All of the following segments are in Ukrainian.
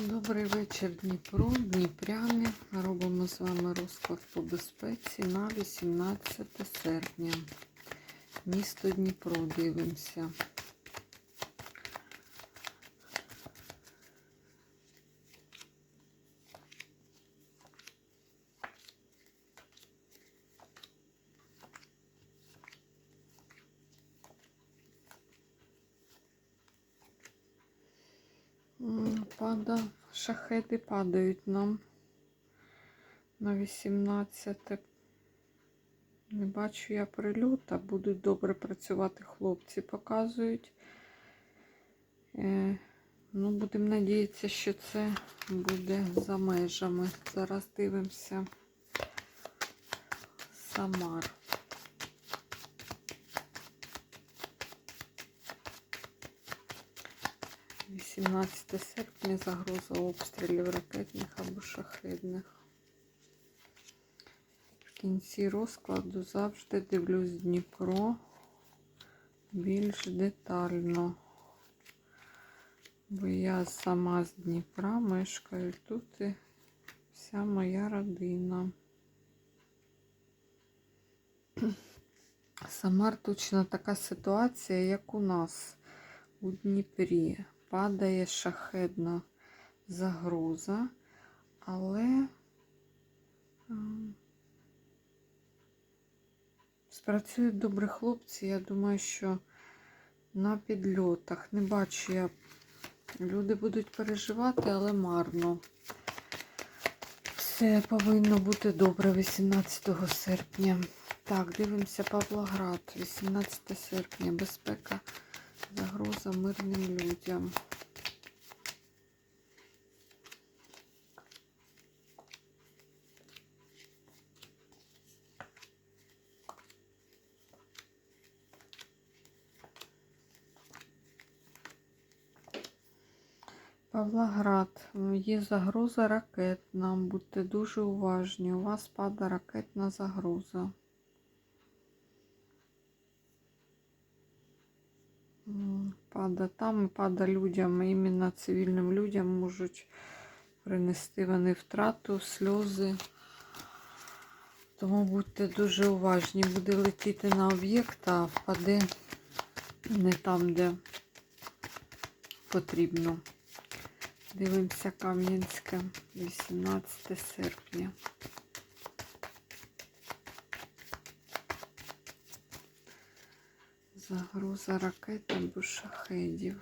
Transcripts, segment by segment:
Добрий вечір, Дніпро, Дніпряни. Робимо з вами розклад по безпеці на 18 серпня. Місто Дніпро дивимося. Пада, шахеди падають нам на 18. Не бачу я прильота. Будуть добре працювати хлопці, показують. Е, ну, будемо надіятися, що це буде за межами. Зараз дивимося. Самар. – 18 серпня загроза обстрілів ракетних або шахедних. В кінці розкладу завжди дивлюсь Дніпро більш детально. Бо я сама з Дніпра мешкаю тут і вся моя родина. Самар точно така ситуація, як у нас у Дніпрі. Падає шахедна загроза, але спрацюють добрі хлопці. Я думаю, що на підльотах не бачу я. Люди будуть переживати, але марно. Все повинно бути добре 18 серпня. Так, дивимося Павлоград, 18 серпня, безпека, загроза мирним людям. Павлоград, є загроза ракетна. Будьте дуже уважні. У вас падає ракетна загроза. Пада там пада людям, іменно цивільним людям можуть принести вони втрату, сльози. Тому будьте дуже уважні. Буде летіти на об'єкт, а впаде не там, де потрібно. Дивимося Кам'янське, 18 серпня. Загроза ракет або шахедів.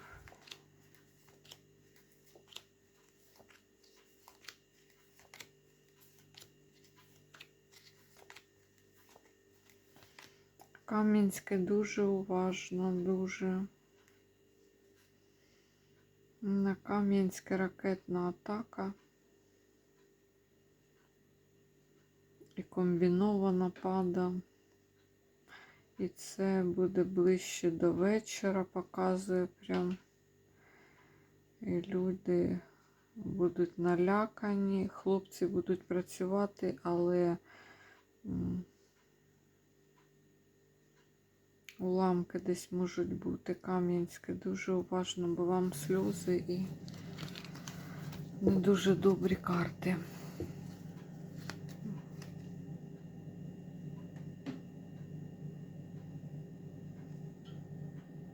Кам'янське дуже уважно, дуже. На Кам'янське ракетна атака. І комбінована пада. І це буде ближче до вечора, показує прям. І люди будуть налякані, хлопці будуть працювати, але уламки десь можуть бути. Кам'янське дуже уважно, бо вам сльози і не дуже добрі карти.